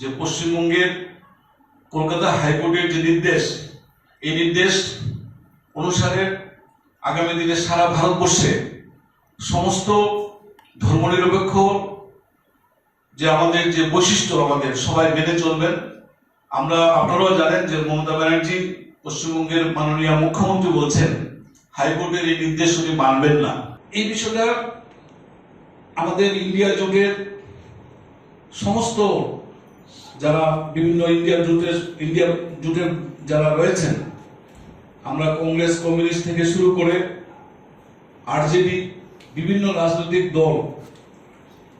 যে পশ্চিমবঙ্গের কলকাতা হাইকোর্টের যে নির্দেশ, এই নির্দেশ অনুসারে আগামী দিনে সারা ভারতবর্ষে সমস্ত ধর্মনিরপেক্ষ যে আমাদের যে বৈশিষ্ট্য আমাদের সবাই মেনে চলবেন। আমরা, আপনারাও জানেন যে মমতা ব্যানার্জি পশ্চিমবঙ্গের মাননীয় মুখ্যমন্ত্রী বলছেন, হাইকোর্টের এই নির্দেশ উনি মানবেন না। এই বিষয়টা আমাদের ইন্ডিয়া জোটের সমস্ত যারা বিভিন্ন ইন্ডিয়া জোটের ইন্ডিয়া জোটের যারা রয়েছেন, আমরা কংগ্রেস, কমিউনিস্ট থেকে শুরু করে আরজেডি, বিভিন্ন রাজনৈতিক দল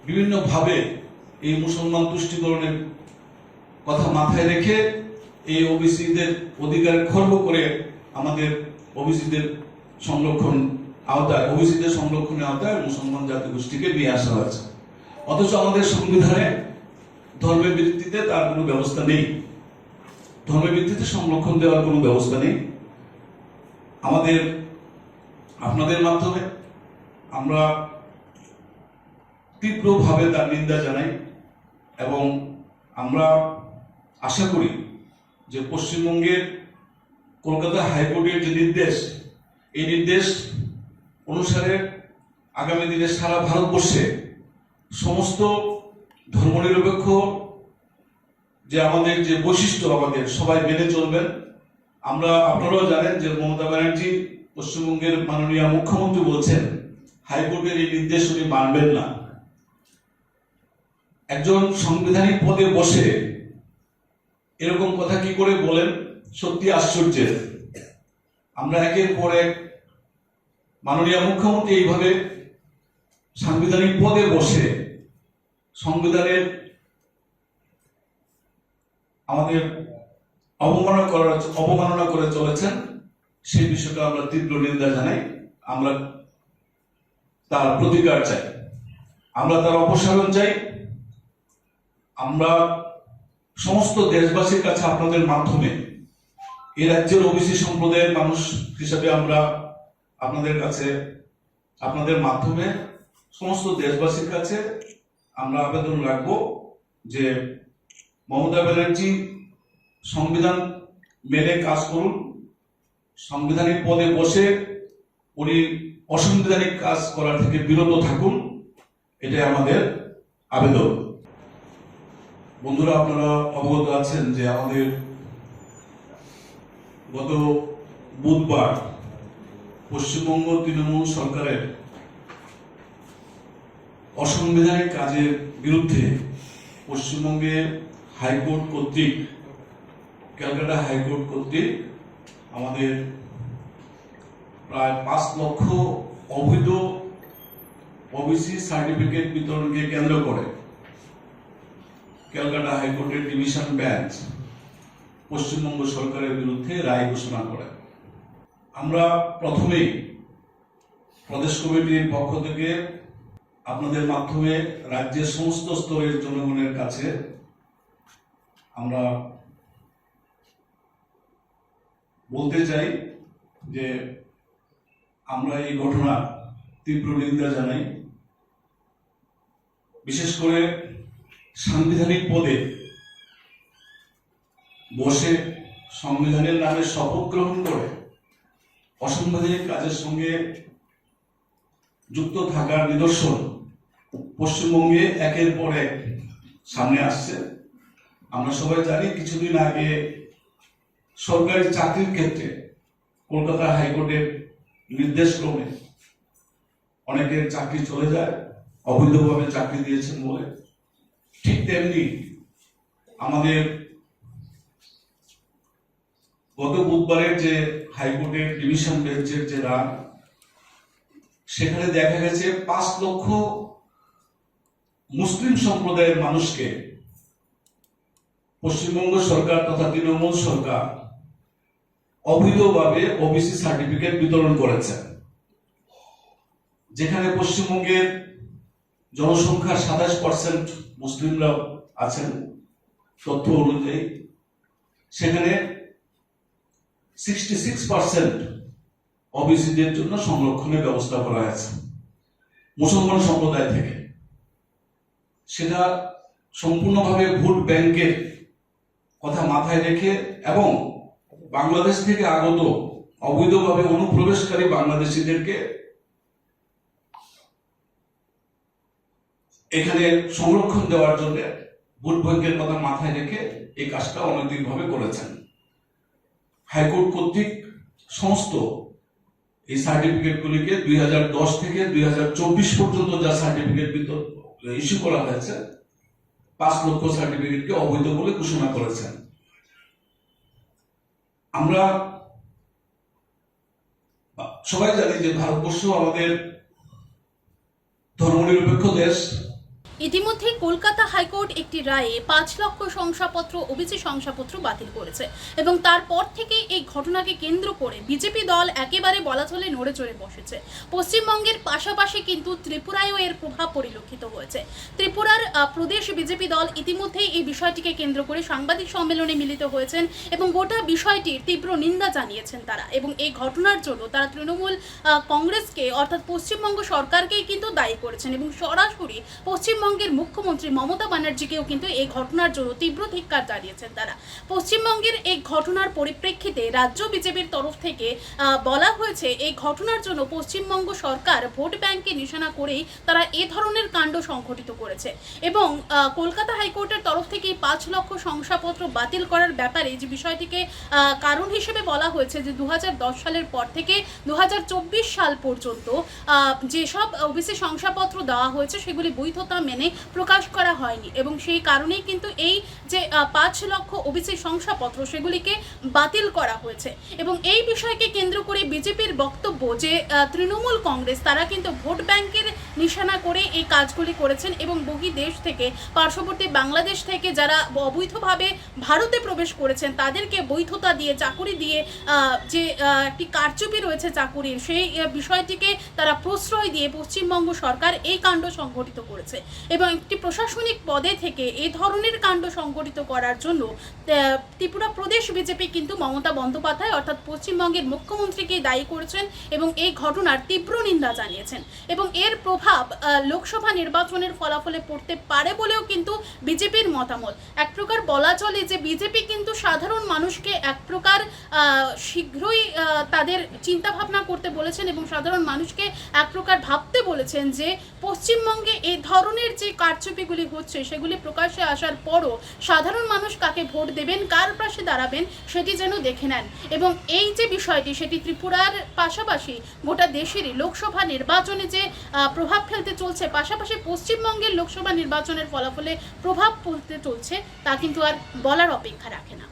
বিভিন্নভাবে এই মুসলমান তুষ্টিকরণের কথা মাথায় রেখে এই ওবিসিদের অধিকার খর্ব করে আমাদের ওবিসিদের সংরক্ষণ আওতায়, ওবিসিদের সংরক্ষণের আওতায় মুসলমান জাতি গোষ্ঠীকে নিয়ে আসা হয়েছে। অথচ আমাদের সংবিধানে ধর্মের ভিত্তিতে তার কোনো ব্যবস্থা নেই। ধর্মের ভিত্তিতে সংরক্ষণ দেওয়ার কোনো ব্যবস্থা নেই। আমাদের, আপনাদের মাধ্যমে আমরা তীব্রভাবে তার নিন্দা জানাই এবং আমরা আশা করি যে পশ্চিমবঙ্গের কলকাতা হাইকোর্টের যে নির্দেশ, এই নির্দেশ অনুসারে আগামী দিনে সারা ভারতবর্ষে সমস্ত ধর্মনিরপেক্ষ যে আমাদের যে বৈশিষ্ট্য আমাদের, সবাই মেনে চলবেন। আমরা, আপনারাও জানেন যে মমতা ব্যানার্জি পশ্চিমবঙ্গের মাননীয় মুখ্যমন্ত্রী বলছেন, হাইকোর্টের এই নির্দেশ উনি মানবেন না। একজন সাংবিধানিক পদে বসে এরকম কথা কি করে বলেন? সত্যি আশ্চর্যের। আমরা একের পর এক মাননীয় মুখ্যমন্ত্রী এইভাবে সাংবিধানিক পদে বসে সংবিধানের আমাদের অবমাননা করার, অবমাননা করে চলেছেন, সেই বিষয়টা আমরা তীব্র নিন্দা জানাই। আমরা তার প্রতিকার চাই। আমরা তার অপসারণ চাই। আমরা সমস্ত দেশবাসীর কাছে আপনাদের মাধ্যমে, এই রাজ্যের ওবিসি সম্প্রদায়ের মানুষ হিসেবে আমরা আপনাদের কাছে, আপনাদের মাধ্যমে সমস্ত দেশবাসীর কাছে আমরা আবেদন রাখব যে মমতা ব্যানার্জি সংবিধান মেনে কাজ করুন। সাংবিধানিক পদে বসে উনি অসাংবিধানিক কাজ করা থেকে বিরত থাকুন। এটাই আমাদের আবেদন। বন্ধুরা, আপনারা অবগত আছেন যে আমাদের গত বুধবার পশ্চিমবঙ্গ তৃণমূল সরকারের অসাংবিধানিক কাজের বিরুদ্ধে পশ্চিমবঙ্গের হাইকোর্ট কর্তৃক, ক্যালকাটা হাইকোর্ট কর্তৃক আমাদের প্রায় পাঁচ লক্ষ অবৈধ ওবিসি সার্টিফিকেট বিতরণকে কেন্দ্র করে ক্যালকাটা হাইকোর্টের ডিভিশন বেঞ্চ পশ্চিমবঙ্গ সরকারের বিরুদ্ধে রায় ঘোষণা করে। আমরা প্রথমেই প্রদেশ কমিটির পক্ষ থেকে আপনাদের মাধ্যমে রাজ্যের সমস্ত স্তরের জনগণের কাছে আমরা বলতে চাই যে আমরা এই ঘটনা তীব্র নিন্দা জানাই। বিশেষ করে সাংবিধানিক পদে বসে সংবিধানের নামে শপথ গ্রহণ করে অসাংবিধানিক কাজের সঙ্গে যুক্ত থাকার নিদর্শন পশ্চিমবঙ্গে একের পর এক সামনে আসছে। আমরা সবাই জানি কিছুদিন আগে সরকারি চাকরির ক্ষেত্রে কলকাতা হাইকোর্টের নির্দেশক্রমে অনেকের চাকরি চলে যায়, অবৈধভাবে চাকরি দিয়েছেন বলে। ঠিক তেমনি আমাদের গত বুধবারের যে হাইকোর্টের ডিভিশন বেঞ্চের যে রান, সেখানে দেখা গেছে পাঁচ লক্ষ মুসলিম সম্প্রদায়ের মানুষকে পশ্চিমবঙ্গ সরকার তথা তৃণমূল সরকার অবৈধভাবে ওবিসি সার্টিফিকেট বিতরণ করেছে। যেখানে পশ্চিমবঙ্গের জনসংখ্যার সাতাশ পার্সেন্ট মুসলিমরা আছেন তথ্য অনুযায়ী। সেখানে সিক্সটি সিক্স পার্সেন্ট ওবিসিদের জন্য সংরক্ষণের ব্যবস্থা করা হয়েছে, মুসলমান সম্প্রদায় থেকে। সেটা সম্পূর্ণভাবে ভোট ব্যাংকের কথা মাথায় রেখে এবং বাংলাদেশ থেকে আগত অবৈধভাবে অনুপ্রবেশকারী বাংলাদেশিদেরকে এখানে সংরক্ষণ দেওয়ার জন্য ভোট ব্যাংকের কথা মাথায় রেখে এই কাজটা অনৈতিকভাবে করেছেন। হাইকোর্ট কর্তৃক সমস্ত এই সার্টিফিকেটগুলিকে দুই হাজার দশ থেকে দুই হাজার চব্বিশ পর্যন্ত যা সার্টিফিকেট ইস্যু করা হয়েছে পাঁচ লক্ষ সার্টিফিকেটকে অবৈধ বলে ঘোষণা করেছেন। আমরা সবাই জানি যে ভারতবর্ষ আমাদের ধর্মনিরপেক্ষ দেশ। ইতিমধ্যে কলকাতা হাইকোর্ট একটি রায়ে পাঁচ লক্ষ শংসাপত্র, ওবিসি শংসাপত্র বাতিল করেছে এবং তারপর থেকে এই ঘটনাকে কেন্দ্র করে বিজেপি দল একেবারে বলা চলে নড়ে চড়ে বসেছে। পশ্চিমবঙ্গের পাশাপাশি কিন্তু ত্রিপুরায়ও এর প্রভাব পরিলক্ষিত হয়েছে। ত্রিপুরার প্রদেশ বিজেপি দল ইতিমধ্যেই এই বিষয়টিকে কেন্দ্র করে সাংবাদিক সম্মেলনে মিলিত হয়েছেন এবং গোটা বিষয়টির তীব্র নিন্দা জানিয়েছেন তারা এবং এই ঘটনার জন্য তারা তৃণমূল কংগ্রেসকে অর্থাৎ পশ্চিমবঙ্গ সরকারকেই কিন্তু দায়ী করেছেন এবং সরাসরি পশ্চিমবঙ্গের মুখ্যমন্ত্রী মমতা ব্যানার্জিকেও কিন্তু এই ঘটনার জন্য তীব্র ধিক্কার জানিয়েছেন তারা। পশ্চিমবঙ্গের এই ঘটনার পরিপ্রেক্ষিতে রাজ্য বিজেপির তরফ থেকে বলা হয়েছে এই ঘটনার জন্য পশ্চিমবঙ্গ সরকার ভোট ব্যাংকে নিশানা করেই তারা এ ধরনের কাণ্ড সংঘটিত করেছে। এবং কলকাতা হাইকোর্টের তরফ থেকে পাঁচ লক্ষ শংসাপত্র বাতিল করার ব্যাপারে যে বিষয়টিকে কারণ হিসেবে বলা হয়েছে যে দু হাজার দশ সালের পর থেকে দু হাজার চব্বিশ সাল পর্যন্ত যেসব ওবিসি শংসাপত্র দেওয়া হয়েছে সেগুলি বৈধতা মেনে প্রকাশ করা হয়নি। এবং সেই কারণেই কিন্তু এই যে পাঁচ লক্ষ ওবিসি শংসাপত্র সেগুলিকে বাতিল করা হয়েছে। এবং এই বিষয়কে কেন্দ্র করে বিজেপির বক্তব্য যে তৃণমূল কংগ্রেস, তারা কিন্তু ভোট ব্যাংকের নিশানা করে এই কাজগুলি করেছেন এবং বহি দেশ থেকে, পার্শ্ববর্তী বাংলাদেশ থেকে যারা অবৈধভাবে ভারতে প্রবেশ করেছেন, তাদেরকে বৈধতা দিয়ে, চাকুরি দিয়ে যে একটি কারচুপি রয়েছে চাকুরির, সেই বিষয়টিকে তারা প্রশ্রয় দিয়ে পশ্চিমবঙ্গ সরকার এই কাণ্ড সংঘটিত করেছে। এবং একটি প্রশাসনিক পদে থেকে এই ধরনের কাণ্ড সংঘটিত করার জন্য ত্রিপুরা প্রদেশ বিজেপি কিন্তু মমতা বন্দ্যোপাধ্যায় অর্থাৎ পশ্চিমবঙ্গের মুখ্যমন্ত্রীকে দায়ী করেছেন এবং এই ঘটনার তীব্র নিন্দা জানিয়েছেন। এবং এর প্রভাব লোকসভা নির্বাচনের ফলাফলে পড়তে পারে বলেও কিন্তু বিজেপির মতামত। এক প্রকার বলা চলে যে বিজেপি কিন্তু সাধারণ মানুষকে এক প্রকার শীঘ্রই তাদের চিন্তা ভাবনা করতে বলেছেন এবং সাধারণ মানুষকে এক প্রকার ভাবতে বলেছেন যে পশ্চিমবঙ্গে এই ধরনের যে কারচুপিগুলি হচ্ছে, সেগুলি প্রকাশ্যে আসার পরও সাধারণ মানুষ কাকে ভোট দেবেন, কার পাশে দাঁড়াবেন, সেটি যেন দেখে নেন। এবং এই যে বিষয়টি, সেটি ত্রিপুরার পাশাপাশি গোটা দেশেরই লোকসভা নির্বাচনে যে প্রভাব ফেলতে চলছে, পাশাপাশি পশ্চিমবঙ্গের লোকসভা নির্বাচনের ফলাফলে প্রভাব ফেলতে চলছে, তা কিন্তু আর বলার অপেক্ষা রাখে না।